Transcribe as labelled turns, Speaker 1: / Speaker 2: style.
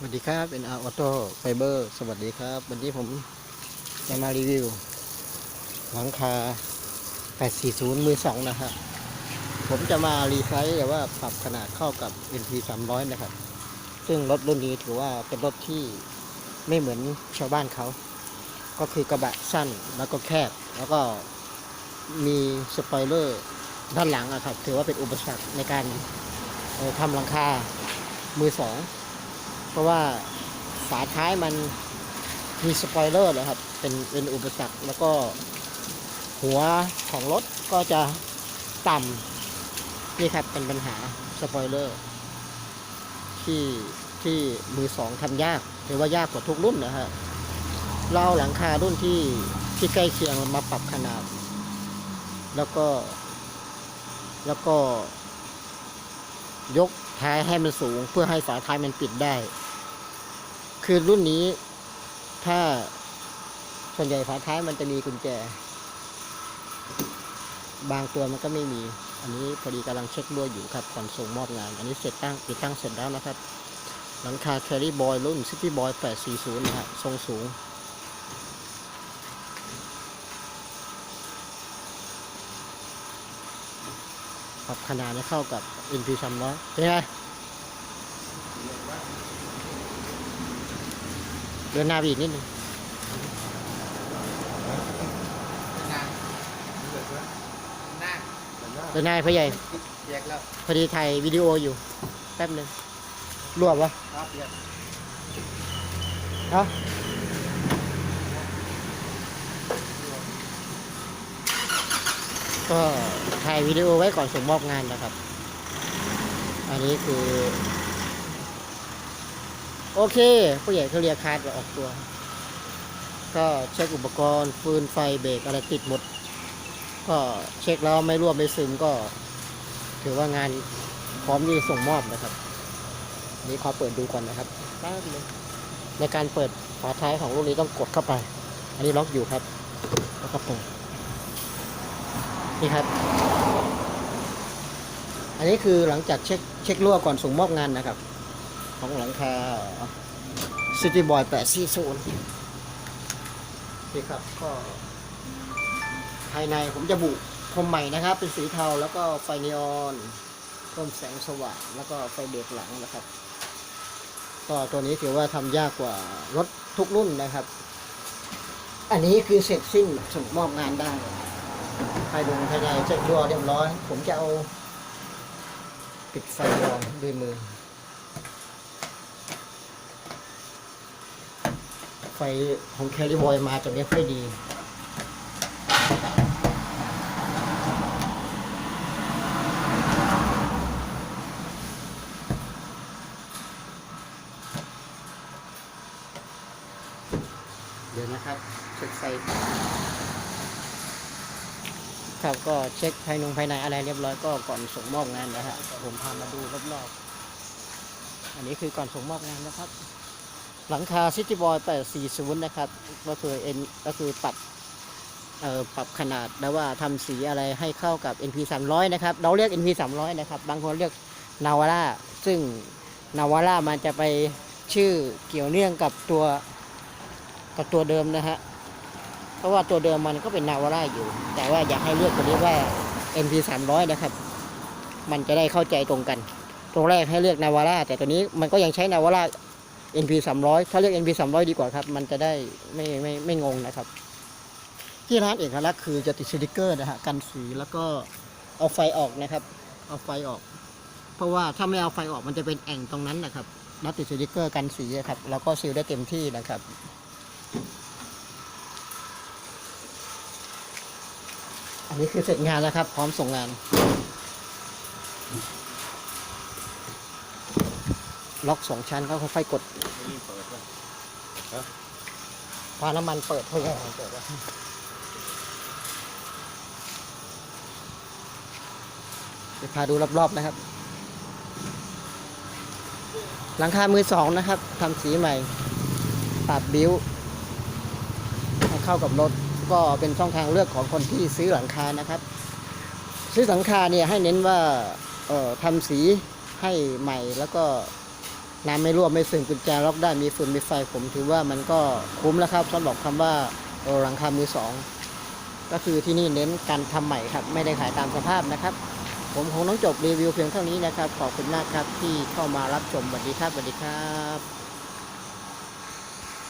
Speaker 1: สวัสดีครับเป็นอาร์ออโต้ไฟเบอร์สวัสดีครับ วันนี้ผมจะมารีวิว หลังคา 840 มือสองนะฮะผมจะมารีไซส์แต่ว่าปรับขนาดเข้ากับ NP 300 นะครับ ซึ่งรถรุ่นนี้ถือว่าเป็นรถที่ไม่เหมือนชาวบ้านเขา ก็คือกระบะสั้นแล้วก็แคบ แล้วก็มีสปอยเลอร์ด้านหลังอะครับ ถือว่าเป็นอุปสรรคในการทำหลังคามือสอง เพราะว่าฝาท้ายมันมีสปอยเลอร์นะครับเป็นเป็นอุปสรรคแล้วก็หัวของรถก็จะต่ำนี่ครับเป็นปัญหาสปอยเลอร์ที่ที่มือสองทำยากหรือว่ายากกว่าทุกรุ่นนะฮะเราหลังคารุ่นที่ที่ใกล้เคียงมาปรับขนาด แล้วก็ แล้วก็ยก ท้ายให้มันสูงเพื่อให้ฝาท้ายมันปิดได้ คือรุ่นนี้ถ้าส่วนใหญ่ฝาท้ายมันจะมีกุญแจ บางตัวมันก็ไม่มี อันนี้พอดีกำลังเช็ครั่วอยู่ครับก่อนส่งมอบงาน อันนี้เสร็จตั้งติดตั้งเสร็จแล้วนะครับ หลังคาแครีบอยรุ่นซิตี้บอย840นะฮะทรงสูง ปรับขนาดให้เข้ากับ NP 300เป็นไงเดินหน้าไปอีกนิดนึง
Speaker 2: นั่งเดือดวะนั่ง
Speaker 1: เดินหน้าไปพ่อใหญ่พอดีถ่ายวิดีโออยู่ แป๊บหนึงรวบวะ
Speaker 2: ครับแยก
Speaker 1: เนาะก็ ถ่ายวิดีโอไว้ก่อนส่งมอบงานนะครับ อันนี้คือ โอเค ผู้ใหญ่เขาเรียกคาดออกตัว ก็เช็คอุปกรณ์ ฟืนไฟเบรกอะไรติดหมด ก็เช็คแล้วไม่รั่วไม่ซึมก็ ถือว่างานพร้อมที่จะส่งมอบนะครับ นี่ขอเปิดดูก่อนนะครับแป๊บนึงในการเปิดฝาท้ายของรุ่นนี้ต้องกดเข้าไป อันนี้ล็อกอยู่ครับแล้วก็เปิด นี่ครับ อันนี้คือหลังจากเช็คเช็ครั่วก่อนส่งมอบงานนะครับ ของหลังคา City Boy 840นี่ครับก็ภายในผมจะบุพรมใหม่นะครับ เป็นสีเทาแล้วก็ไฟนีออนเพิ่มแสงสว่างแล้วก็ไฟเบรกหลังนะครับ ก็ตัวนี้ถือว่าทำยากกว่ารถทุกรุ่นนะครับ อันนี้คือเสร็จสิ้นส่งมอบงานได้ ภายดงภายในเช็ครัวเรียบร้อย ผมจะเอา ปิดไฟรองด้วยมือ ไฟของแคลิบอยมาจะไม่ค่อยดีเดี๋ยวนะครับเช็คไฟ ครับก็เช็คภายนงภายในอะไรเรียบร้อยก็ก่อนส่งมอบงานนะฮะผมพามาดูรอบๆอันนี้คือก่อนส่งมอบงานนะครับ หลังคาซิตี้บอย840 นะครับ ก็คือเอ็นก็คือปรับเอ่อปรับขนาดแล้วว่าทำสีอะไรให้เข้ากับ NP 300นะครับ เราเรียก NP 300นะครับ บางคนเรียกนาวาร่าซึ่งนาวาร่ามันจะไปชื่อเกี่ยวเนื่องกับตัวกับตัวเดิมนะฮะ เพราะว่าตัวเดิมมันก็เป็นนาวาร่าอยู่ แต่ว่าอยากให้เรียกตัวนี้ว่า NP 300นะครับ มันจะได้เข้าใจตรงกัน ตรงแรกให้เรียกนาวาร่าแต่ตัวนี้มันก็ยังใช้นาวาร่า NP 300ถ้าเรียก NP 300ดีกว่าครับ มันจะได้ไม่ไม่ไม่งงนะครับ ที่ร้านเอกลักษณ์คือจะติดสติกเกอร์นะฮะกันสีแล้วก็เอาไฟออกนะครับ เอาไฟออก เพราะว่าถ้าไม่เอาไฟออกมันจะเป็นแอ่งตรงนั้นนะครับแล้วติดสติกเกอร์กันสีอะครับ แล้วก็ซีลได้เต็มที่นะครับ อันนี้คือเสร็จงานแล้วครับ พร้อมส่งงาน ล็อกสองชั้นก็ค่อยๆกด
Speaker 2: ควะ
Speaker 1: พาน้ำมันเปิดเพื่อให้เปิดว่าเลยพาดูรอบๆนะครับ หลังคามือสองนะครับทำสีใหม่ ปรับบิ้ว ให้เข้ากับรถ ก็เป็นช่องทางเลือกของคนที่ซื้อหลังคานะครับ ซื้อหลังคาเนี่ยให้เน้นว่าทำสีให้ใหม่แล้วก็น้ำไม่รั่วไม่ซึมกุญแจล็อกได้มีฟืนมีไฟผมถือว่ามันก็คุ้มแล้วครับสำหรับคำว่าหลังคามือสองก็คือที่นี่เน้นการทำใหม่ครับ ไม่ได้ขายตามสภาพนะครับ ผมคงต้องจบรีวิวเพียงเท่านี้นะครับ ขอบคุณมากครับที่เข้ามารับชมสวัสดีครับสวัสดีครับ